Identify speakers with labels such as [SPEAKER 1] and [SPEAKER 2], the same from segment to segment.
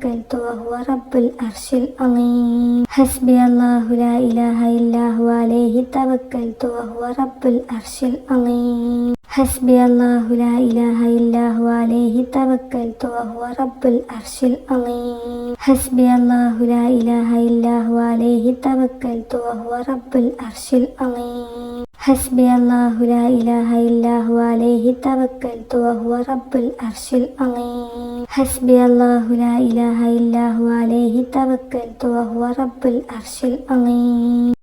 [SPEAKER 1] توكلت وهو رب العرش العظيم. حسبي الله لا إله إلا هو عليه توكلت وهو رب العرش العظيم. حسبي الله لا إله إلا هو عليه توكلت وهو رب العرش العظيم. حسبي الله لا إله إلا هو عليه توكلت وهو رب العرش العظيم. حسبي الله لا إله إلا هو عليه توكلت وهو رب العرش العظيم. حسبي الله لا إله إلا هو عليه توكلت وهو رب العرش العظيم.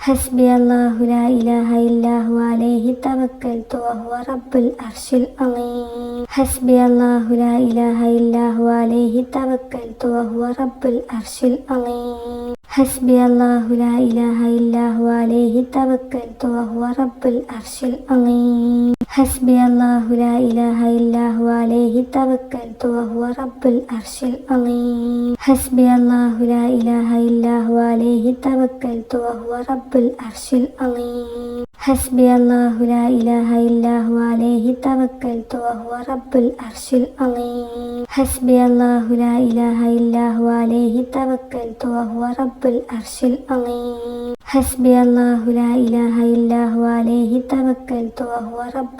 [SPEAKER 1] حسبي الله لا إله إلا هو عليه توكلت وهو رب العرش العظيم. حسبي الله لا إله إلا هو عليه توكلت وهو رب العرش العظيم. حسبي الله لا إله إلا هو عليه توكلت وهو رب العرش العظيم. حسبي الله لا إله إلا هو عليه توكلت وهو رب العرش العظيم. حسبي الله لا إله إلا هو عليه توكلت وهو رب العرش العظيم. حسبي الله لا إله إلا هو عليه توكلت وهو رب العرش العظيم. حسبي الله لا إله إلا هو عليه توكلت وهو رب العرش العظيم. حسبي الله لا إله إلا هو عليه توكلت وهو رب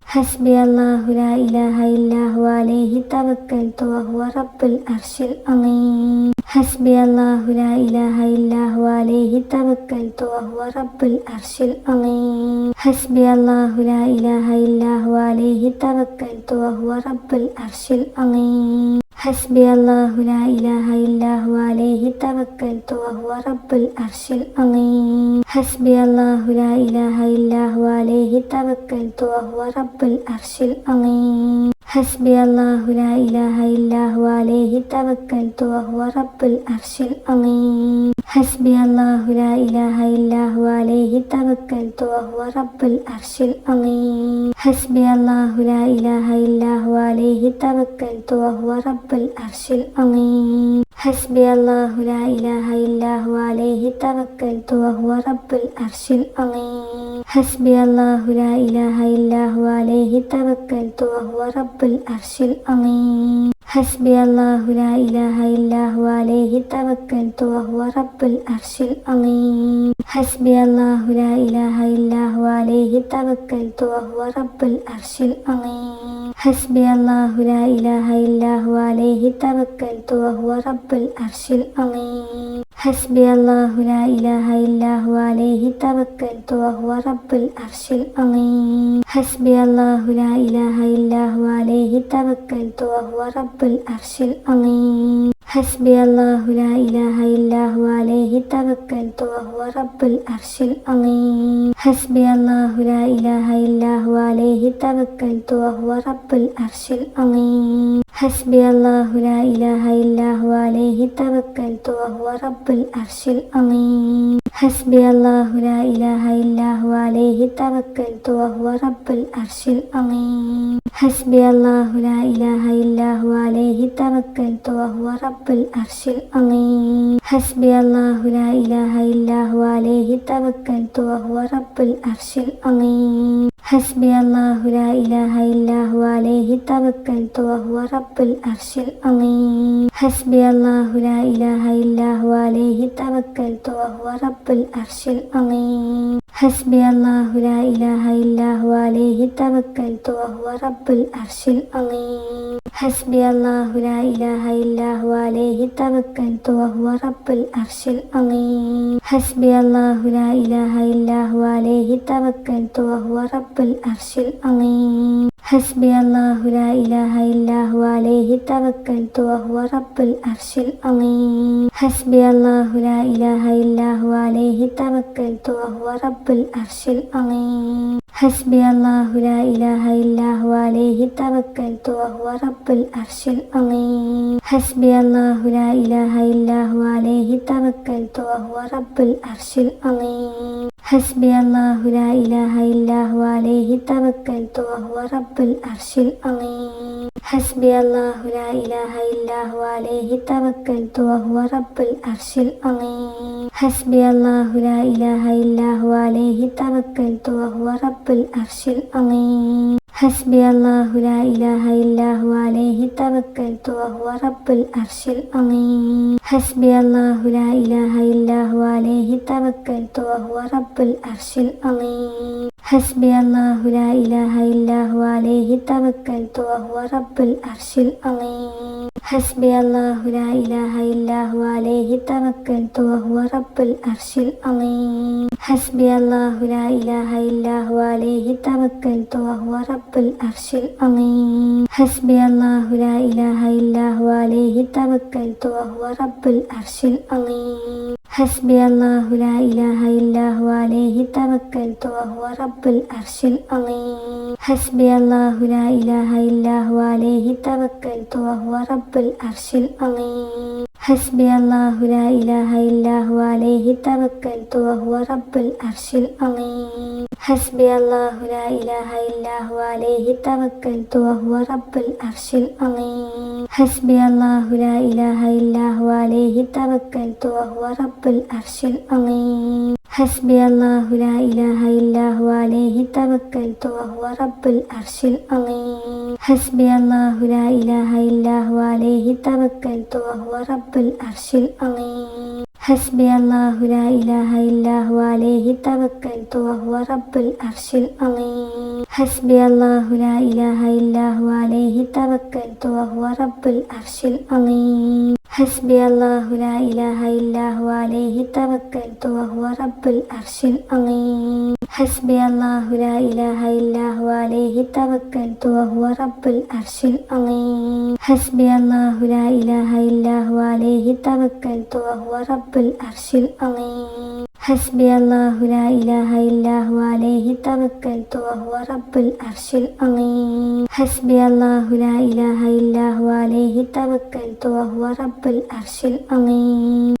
[SPEAKER 1] حسبي الله لا إله إلا هو عليه توكلت وهو رب العرش العظيم. حسبي الله لا إله إلا هو عليه توكلت وهو رب العرش العظيم. حسبي الله لا إله إلا هو عليه توكلت وهو رب العرش العظيم. حسبي الله لا إله إلا هو عليه توكلت وهو رب العرش العظيم. حسبي الله لا إله إلا هو عليه توكلت وهو رب العرش العظيم. حسبي الله لا إله إلا هو عليه توكلت وهو رب العرش العظيم. حسبي الله لا إله إلا هو عليه توكلت وهو رب العرش العظيم. حسبي الله لا إله إلا هو عليه توكلت وهو رب العرش العظيم. حسبي الله لا إله إلا هو عليه توكلت وهو رب العرش العظيم. حسبي الله لا إله إلا هو عليه توكلت وهو رب العرش العظيم. حسبي الله لا إله إلا هو عليه توكلت وهو رب العرش العظيم. حسبي الله لا إله إلا هو عليه توكلت وهو رب العرش العظيم. حسبي الله لا إله إلا هو عليه توكلت وهو رب العرش العظيم. حسبي الله لا إله إلا هو عليه توكلت وهو رب العرش العظيم. حسبي الله لا إله إلا هو عليه توكلت وهو رب العرش العظيم. حسبي الله لا إله إلا هو عليه توكلت وهو رب العرش العظيم. حسبي الله لا إله إلا هو عليه توكلت وهو رب العرش العظيم. حسبي الله لا إله إلا هو عليه توكلت وهو رب العرش العظيم. حسبي الله لا إله إلا هو عليه توكلت وهو رب العرش العظيم. حسبي الله لا إله إلا هو عليه توكلت وهو رب العرش العظيم. حسبي الله لا إله إلا هو عليه توكلت وهو رب العرش العظيم. حسبي الله لا إله إلا هو عليه توكلت وهو رب العرش العظيم. حسبي الله لا إله إلا هو عليه توكلت وهو رب العرش العظيم. حسبي الله لا إله إلا عليه توكلت وهو رب العرش العظيم. حسبي الله لا إله إلا هو عليه توكلت وهو رب العرش العظيم. حسبي الله لا إله إلا هو عليه توكلت وهو رب العرش العظيم. حسبي الله لا إله إلا هو عليه توكلت وهو رب العرش العظيم. حسبي الله لا إله إلا هو عليه توكلت وهو رب العرش العظيم. حسبي الله لا إله إلا هو عليه توكلت وهو رب العرش العظيم. حسبي الله لا إله إلا هو عليه توكلت وهو رب العرش العظيم. حسبي الله لا إله إلا هو عليه توكلت وهو رب العرش العظيم. حسبي الله لا إله إلا هو عليه توكلت وهو رب العرش العظيم. حسبي الله لا إله إلا هو عليه توكلت وهو رب العرش العظيم. حسبي الله لا إله إلا هو عليه توكلت وهو رب العرش العظيم. حسبي الله لا إله إلا هو عليه توكلت وهو رب العرش العظيم. حسبي الله لا إله إلا هو عليه توكلت وهو رب العرش العظيم. حسبي الله لا إله إلا هو عليه توكلت وهو رب العرش العظيم. حسبي الله لا إله إلا هو عليه توكلت وهو رب العرش العظيم. حسبي الله لا إله إلا هو عليه توكلت وهو رب العرش العظيم. حسبي الله لا إله إلا هو عليه توكلت وهو رب العرش العظيم. حسبي الله لا إله إلا هو عليه توكلت وهو رب العرش العظيم. حسبي الله لا إله إلا هو عليه توكلت وهو رب العرش العظيم. حسبي الله لا إله إلا هو عليه توكلت وهو رب العرش العظيم. حسبي الله لا إله إلا هو عليه توكلت وهو رب العرش العظيم. حسبي الله لا إله إلا هو عليه توكلت وهو رب العرش العظيم. حسبي الله لا إله إلا هو عليه توكلت وهو رب العرش العظيم. حسبي الله لا إله إلا هو عليه توكلت وهو رب العرش العظيم. حسبي الله لا إله إلا هو عليه توكلت وهو رب العرش العظيم. حسبي الله لا إله إلا هو عليه توكلت وهو رب العرش العظيم. حسبي الله لا إله إلا هو عليه توكلت وهو رب العرش العظيم. حسبي الله لا إله إلا هو عليه توكلت وهو رب العرش العظيم. حسبي الله لا إله إلا هو عليه توكلت وهو رب العرش العظيم. حسبي الله لا إله إلا هو عليه توكلت وهو رب العرش العظيم.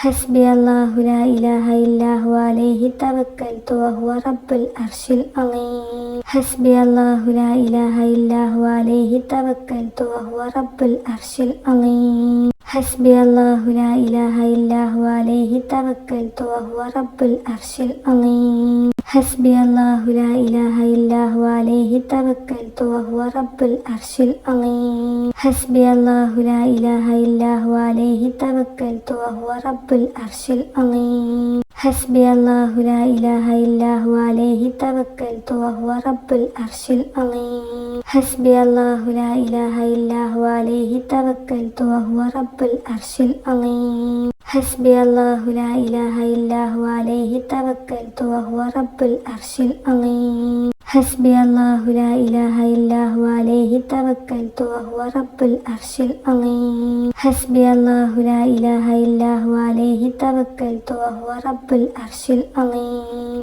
[SPEAKER 1] حسبي الله لا إله إلا هو عليه توكلت وهو رب العرش العظيم. حسبي الله لا إله إلا هو عليه توكلت وهو رب العرش العظيم. حسبي الله لا إله إلا هو عليه توكلت وهو رب العرش العظيم. حسبي الله لا إله إلا هو عليه توكلت وهو رب العرش العظيم. حسبي الله لا إله إلا هو عليه توكلت وهو رب العرش العظيم. حسبي الله لا إله إلا هو عليه توكلت وهو رب العرش العظيم. حسبي الله لا إله إلا هو عليه توكلت وهو رب العرش العظيم. حسبي الله لا إله إلا هو عليه توكلت وهو رب العرش العظيم. حسبي الله لا إله إلا هو عليه توكلت وهو رب العرش العظيم. حسبي الله لا إله إلا هو عليه توكلت وهو رب العرش العظيم.